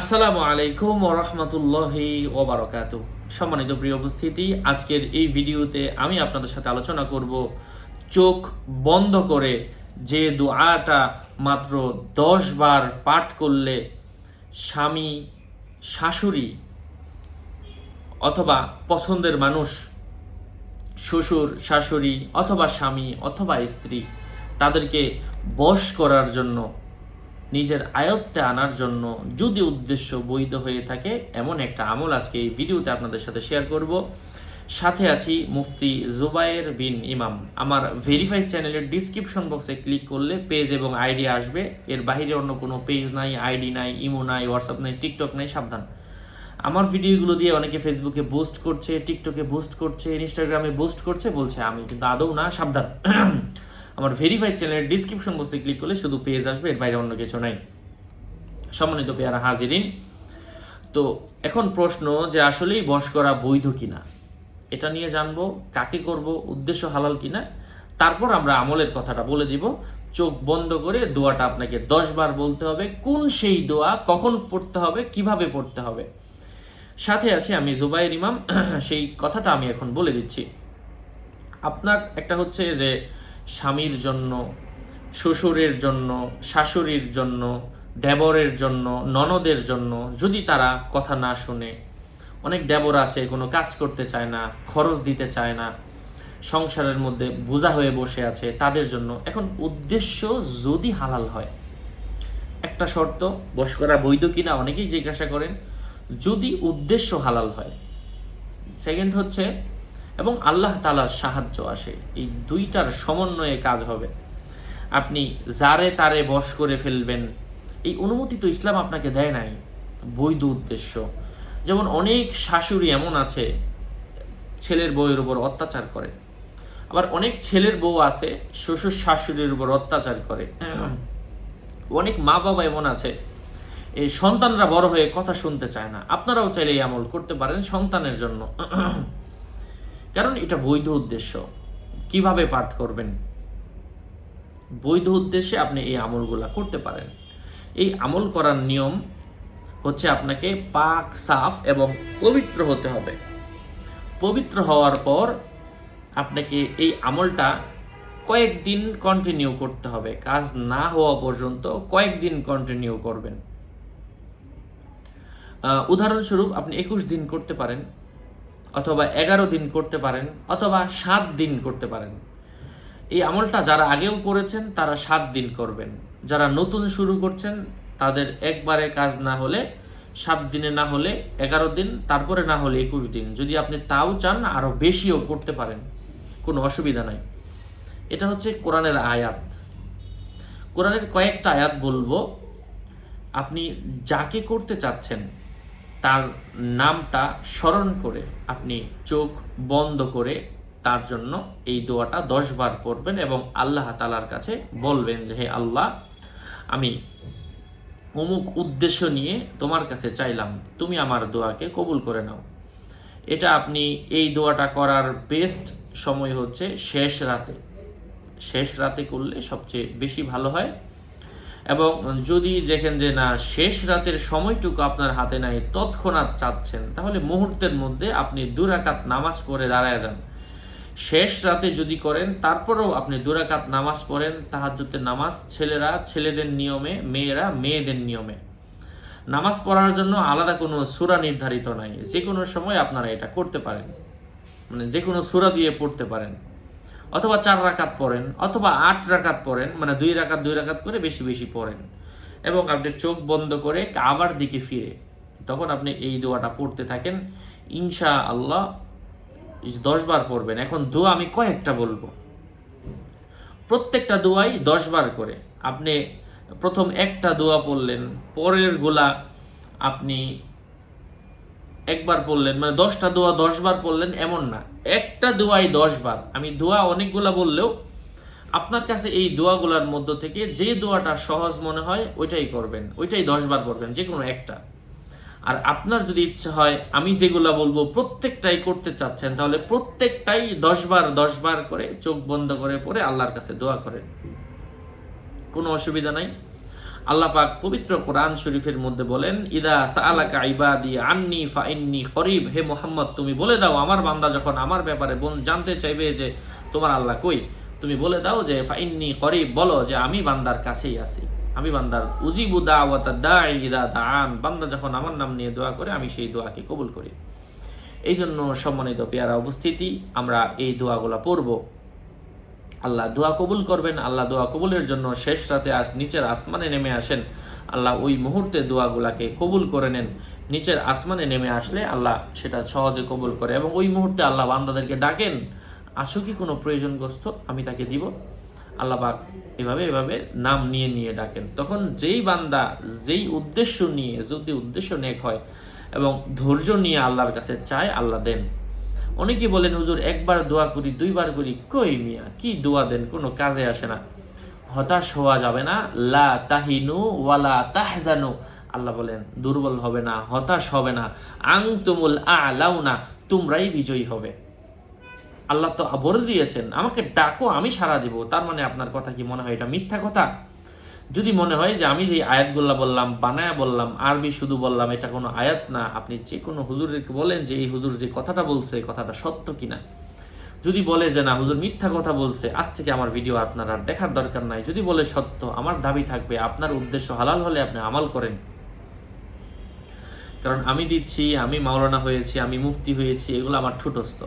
আসসালামু আলাইকুম ওরহমতুল্লাহি ওবরকাত সম্মানিত প্রিয় উপস্থিতি, আজকের এই ভিডিওতে আমি আপনাদের সাথে আলোচনা করব চোখ বন্ধ করে যে দোয়াটা মাত্র দশ বার পাঠ করলে স্বামী, শাশুড়ি অথবা পছন্দের মানুষ, শ্বশুর, শাশুড়ি অথবা স্বামী অথবা স্ত্রী তাদেরকে বশ করার জন্য নিজের আয়ত্তে আনার জন্য যদি উদ্দেশ্য বৈধ হয়ে থাকে, এমন একটা আমল আজকে এই ভিডিওতে আপনাদের সাথে শেয়ার করব। সাথে আছি মুফতি জুবায়ের বিন ইমাম। আমার ভেরিফাইড চ্যানেলের ডিসক্রিপশন বক্সে ক্লিক করলে পেজ এবং আইডি আসবে। এর বাইরে অন্য কোনো পেজ নাই আইডি নাই ইমো নাই হোয়াটসঅ্যাপ নাই টিকটক নাই, সাবধান। আমার ভিডিওগুলো দিয়ে অনেকে ফেসবুকে বুস্ট করছে টিকটকে বুস্ট করছে ইনস্টাগ্রামে বুস্ট করছে, বলছে, আমি কিন্তু আদৌ না, সাবধান। আমার ভেরিফাইড চ্যানেলের ডিসক্রিপশন বক্সে ক্লিক করলে শুধু পেজ আসবে, এর বাইরে অন্য কিছু নাই। সম্মানিত পেয়ারা হাজিরিন, তো এখন প্রশ্ন যে আসলেই বশ করা বৈধ কিনা? এটা নিয়ে জানব, কাকে করব, উদ্দেশ্য হালাল কিনা? তারপর আমরা আমলের কথাটা বলে দিব। চোখ বন্ধ করে দোয়াটা আপনাকে দশ বার বলতে হবে, কোন সেই দোয়া, কখন পড়তে হবে, কীভাবে পড়তে হবে? সাথে আছে আমি জুবাইর ইমাম, সেই কথাটা আমি এখন বলে দিচ্ছি। আপনার একটা হচ্ছে যে স্বামীর জন্য, শ্বশুরের জন্য, শাশুড়ির জন্য, দেবরের জন্য, ননদের জন্য, যদি তারা কথা না শুনে। অনেক দেবর আছে, কোনো কাজ করতে চায় না, খরচ দিতে চায় না, সংসারের মধ্যে বোঝা হয়ে বসে আছে, তাদের জন্য। এখন উদ্দেশ্য যদি হালাল হয়, একটা শর্ত বস করা বৈধ কিনা অনেকেই জিজ্ঞাসা করেন, যদি উদ্দেশ্য হালাল হয়। সেকেন্ড হচ্ছে এবং আল্লাহ তালার সাহায্য আসে। এই দুইটার সমন্বয়ে কাজ হবে। আপনি যারে তারে বশ করে ফেলবেন, এই অনুমতি তো ইসলাম আপনাকে দেয় নাই। বৈধ উদ্দেশ্য। যেমন অনেক শাশুড়ি এমন আছে, ছেলের বউয়ের উপর অত্যাচার করে। আবার অনেক ছেলের বউ আছে, শ্বশুর শাশুড়ির উপর অত্যাচার করে। অনেক মা বাবা এমন আছে এই সন্তানরা বড় হয়ে কথা শুনতে চায় না। আপনারাও চাইলে এই আমল করতে পারেন সন্তানের জন্য। কারণ এটা বৈধ উদ্দেশ্য। কীভাবে পাঠ করবেন? বৈধ উদ্দেশ্যে আপনি এই আমলগুলা করতে পারেন। এই আমল করার নিয়ম হচ্ছে আপনাকে পাক, সাফ এবং পবিত্র হতে হবে। পবিত্র হওয়ার পর আপনাকে এই আমলটা কয়েকদিন কন্টিনিউ করতে হবে। কাজ না হওয়া পর্যন্ত কয়েকদিন কন্টিনিউ করবেন। উদাহরণস্বরূপ আপনি একুশ দিন করতে পারেন। অথবা এগারো দিন করতে পারেন অথবা সাত দিন করতে পারেন। এই আমলটা যারা আগেও করেছেন, তারা সাত দিন করবেন। যারা নতুন শুরু করছেন, তাদের একবারে কাজ না হলে, সাত দিনে না হলে এগারো দিন, তারপরে না হলে একুশ দিন। যদি আপনি তাও চান আরও বেশিও করতে পারেন। কোনো অসুবিধা নাই। এটা হচ্ছে কোরআনের আয়াত। কোরআনের কয়েকটা আয়াত বলব। আপনি যাকে করতে চাচ্ছেন তার নামটা স্মরণ করে আপনি চোখ বন্ধ করে তার জন্য এই দোয়াটা দশ বার পড়বেন এবং আল্লাহ তালার কাছে বলবেন যে, হে আল্লাহ, আমি অমুক উদ্দেশ্য নিয়ে তোমার কাছে চাইলাম, তুমি আমার দোয়াকে কবুল করে নাও। এটা আপনি এই দোয়াটা করার বেস্ট সময় হচ্ছে শেষ রাতে। শেষ রাতে করলে সবচেয়ে বেশি ভালো হয়। এবং যদি দেখেন যে না, শেষ রাতের সময়টুকু আপনার হাতে নাই, তৎক্ষণাৎ চাচ্ছেন, তাহলে মুহূর্তের মধ্যে আপনি দুরাকাত নামাজ পড়ে দাঁড়ায় যান। শেষ রাতে যদি করেন, তারপরেও আপনি দুরাকাত নামাজ পড়েন, তাহাজ্জুদের নামাজ, ছেলেরা, ছেলেদের নিয়মে, মেয়েরা, মেয়েদের নিয়মে। নামাজ পড়ার জন্য আলাদা কোনো সূরা নির্ধারিত নাই যে কোনো সময় আপনারা এটা করতে পারেন। মানে যে কোনো সূরা দিয়ে পড়তে পারেন। অথবা চার রাকাত পড়েন, অথবা আট রাকাত পড়েন মানে দুই রাকাত দুই রাকাত করে বেশি বেশি পড়েন। এবং আপনি চোখ বন্ধ করে কাবার দিকে ফিরে, তখন আপনি এই দোয়াটা পড়তে থাকেন। ইনশা আল্লাহ দশ বার পড়বেন। এখন দোয়া আমি কয়েকটা বলব। প্রত্যেকটা দোয়াই দশ বার করে। আপনি প্রথম একটা দোয়া পড়লেন, পরের গোলা আপনি একবার পড়লেন মানে দশটা দোয়া দশ বার পড়লেন, এমন না। একটা দোয়াই দশ বার আমি দোয়া অনেকগুলা বললেও আপনার কাছে এই দোয়াগুলার মধ্য থেকে যে দোয়াটা সহজ মনে হয়, ওইটাই করবেন। ওইটাই দশ বার করবেন যে কোনো একটা। আর আপনার যদি ইচ্ছা হয়, আমি যেগুলা বলব প্রত্যেকটাই করতে চাচ্ছেন, তাহলে প্রত্যেকটাই দশ বার দশ বার করে চোখ বন্ধ করে পরে আল্লাহর কাছে দোয়া করেন। কোনো অসুবিধা নাই। আল্লাহ পাক পবিত্র কোরআন শরীফের মধ্যে বলেন, ইদা সাআলাকা ইবাদি আন্নি ফাইন্নি করিব হে মোহাম্মদ, তুমি বলে দাও আমার বান্দা যখন আমার ব্যাপারে বোন জানতে চাইবে যে তোমার আল্লাহ কই, তুমি বলে দাও যে ফাইন্নি করিব, বলো যে আমি বান্দার কাছেই আছি। আমি বান্দার, উজিবু দাওয়াত দাঈ ইদা দাআন বান্দা যখন আমার নাম নিয়ে দোয়া করে, আমি সেই দোয়াকে কবুল করি। এই জন্য সম্মানিত পেয়ারা উপস্থিতি, আমরা এই দোয়াগুলা পড়ব। আল্লাহ দোয়া কবুল করবেন, আল্লাহ দোয়া কবুলের জন্য শেষ রাতে আজ নিচের আসমানে নেমে আসেন। আল্লাহ ওই মুহূর্তে দোয়াগুলাকে কবুল করে নেন। নিচের আসমানে নেমে আসলে আল্লাহ সেটা সহজে কবুল করে এবং ওই মুহূর্তে আল্লাহ বান্দাদেরকে ডাকেন, আসো কি কোনো প্রয়োজনগ্রস্ত? আমি তাকে দিব। আল্লাহ পাক এভাবে এভাবে নাম নিয়ে নিয়ে ডাকেন। তখন যেই বান্দা যেই উদ্দেশ্য নিয়ে, যদি উদ্দেশ্য নেক হয় এবং ধৈর্য নিয়ে আল্লাহর কাছে চায়, আল্লাহ দেন। অনেকে বলেন, হুজুর, একবার দোয়া করি, দুইবার করি, কই মিয়া? কি দোয়া দেন? কোনো কাজে আসে না। হতাশ হওয়া যাবে না। লা তাহিনু ওয়ালা তাহজানু। আল্লাহ বলেন, দুর্বল হবে না, হতাশ হবে না। আং তুমুল আলাউ না তোমরাই বিজয়ী হবে। আল্লাহ তো বলে দিয়েছেন। আমাকে ডাকো, আমি সাড়া দিব। তার মানে আপনার কথা কি মনে হয় এটা মিথ্যা কথা? যদি মনে হয় যে আমি যে আয়াতগুল্লা বললাম, বানায়া বললাম, আরবি শুধু বললাম, এটা কোনো আয়াত না, আপনি যে কোনো হুজুরকে বলেন যে এই হুজুর যে কথাটা বলছে কথাটা সত্য কিনা। যদি বলে যে না, হুজুর মিথ্যা কথা বলছে, আজ থেকে আমার ভিডিও আপনার আর দেখার দরকার নাই। যদি বলে সত্য, আমার দাবি থাকবে, আপনার উদ্দেশ্য হালাল হলে আপনি আমাল করেন। কারণ আমি দিচ্ছি, আমি মাওলানা হয়েছি, আমি মুফতি হয়েছি, এগুলো আমার ঠুটস্থ।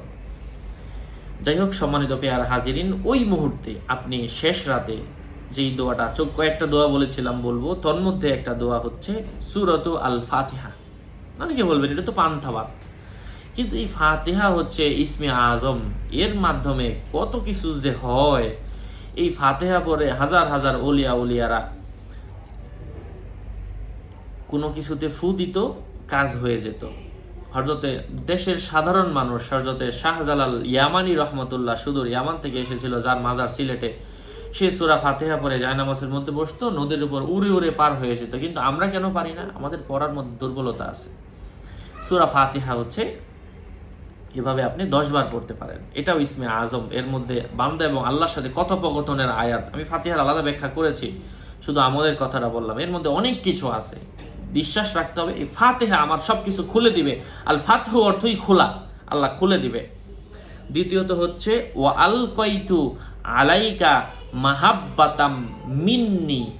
যাই হোক, সম্মানিত পেয়ার হাজিরিন, ওই মুহূর্তে আপনি শেষ রাতে যেই দোয়াটা চোখ কয়েকটা দোয়া বলেছিলাম বলব। তন্মধ্যে একটা দোয়া হচ্ছে সুরত আল ফাতিহা অনেকে বলবেন, এটা তো পান্থাবাত কিন্তু এই ফাতিহা হচ্ছে ইসমে আজম। এর মাধ্যমে কত কিছু যে হয়, এই ফাতেহা পরে হাজার হাজার ওলিয়া উলিয়ারা কোনো কিছুতে ফু দিত, কাজ হয়ে যেত। হরজতে দেশের সাধারণ মানুষ হরজতে শাহজালাল ইয়ামানি রহমতুল্লাহ সুদূর ইয়ামান থেকে এসেছিল যার মাজার সিলেটে। সে সুরা ফাতেহা পরে জায়নামাজের মধ্যে বসতো, নদীর উপর উড়ে উড়ে পার হয়ে যেত। কিন্তু আমরা কেন পারি না? আমাদের পড়ার মধ্যে দুর্বলতা আছে। সুরা ফাতেহা হচ্ছে এভাবে আপনি দশ বার পড়তে পারেন। এটাও ইসমে আজম। এর মধ্যে বান্দা এবং আল্লাহর সাথে কথোপকথনের আয়াত। আমি ফাতিহার আলাদা ব্যাখ্যা করেছি, শুধু আমাদের কথাটা বললাম। এর মধ্যে অনেক কিছু আছে। বিশ্বাস রাখতে হবে, এই ফাতেহা আমার সব কিছু খুলে দিবে। আল ফাতহ অর্থই খোলা। আল্লাহ খুলে দিবে। দ্বিতীয়ত হচ্ছে ও আল কইতু আলাইকা মাহাব্বাতাম মিন্নি।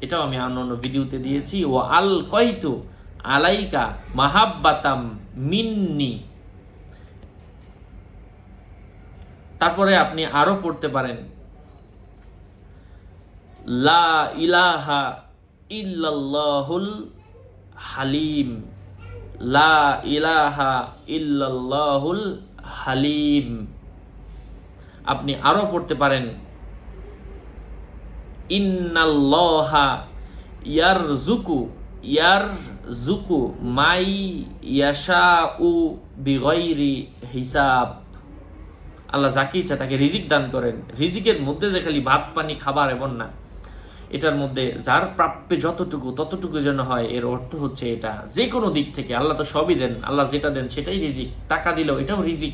এটাও আমি অন্য অন্য ভিডিওতে দিয়েছি। ও আল কয়তু আলাইকা মাহাব্বাতাম মিন্নি। তারপরে আপনি আরও পড়তে পারেন। লা ইলাহা ইল্লাল্লাহুল হালিম। লা ইলাহা ইল্লাল্লাহুল হালিম। আপনি আরও পড়তে পারেন। ইন্নাল্লাহা ইয়ারজুকু ইয়ারজুকু মাই ইয়াশাউ বিগৈরি হিসাব। আল্লাহ যাকে ইচ্ছা তাকে রিজিক দান করেন। রিজিকের মধ্যে যে খালি ভাত, পানি, খাবার এমন না। এটার মধ্যে যার প্রাপ্যে যতটুকু, ততটুকু যেন হয়, এর অর্থ হচ্ছে এটা। যে কোনো দিক থেকে, আল্লাহ তো সবই দেন। আল্লাহ যেটা দেন সেটাই রিজিক। টাকা দিল, এটাও রিজিক।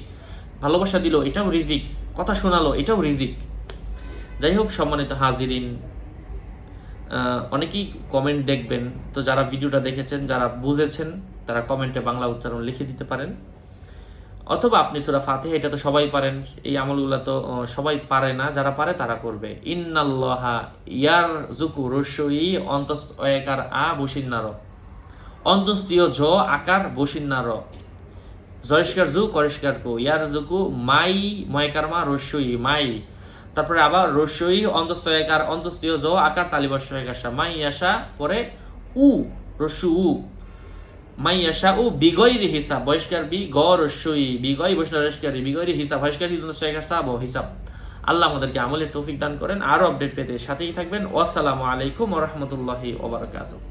ভালোবাসা দিল, এটাও রিজিক। কথা শোনালো, এটাও রিজিক। যাই হোক সম্মানিত হাজিরিন অনেকেই কমেন্ট দেখবেন। তো যারা ভিডিওটা দেখেছেন, যারা বুঝেছেন, তারা কমেন্টে বাংলা উচ্চারণ লিখে দিতে পারেন। অথবা আপনি সুরা ফাতেহা, এটা তো সবাই পারেন, এই আমলগুলো তো সবাই পারে না, যারা পারে তারা করবে। ইন্নাল্লাহা ইয়ার জুকু রস্যই অন্তস্কার আ, বসিন্নার। অন্তস্তীয় জ, আকার, বসিন্নার। জয়স্কার জু করিষ্কার কু। ইয়ার জুকু মাই ময়কার ময়কারমা রস্যই মাই। তারপরে আবার রস্যই অন্তস্বয়কার অন্তস্তীয় জ আকার তালিবস্যকাশা মাই আসা পরে উ রসু উ মাইয়াশা ও বিগৈরি হিসাব, বহিষ্কার বি গর সই বিগয় বৈষ্ণবস্কারী বিগৈরি হিসাব, বহিষ্কারী সাব হিসাব। আল্লাহ আমাদেরকে আমলের তৌফিক দান করেন। আরও আপডেট পেতে সাথেই থাকবেন। ওয়াসালামু আলাইকুম রহমতুল্লাহি ওবরাকাতুহ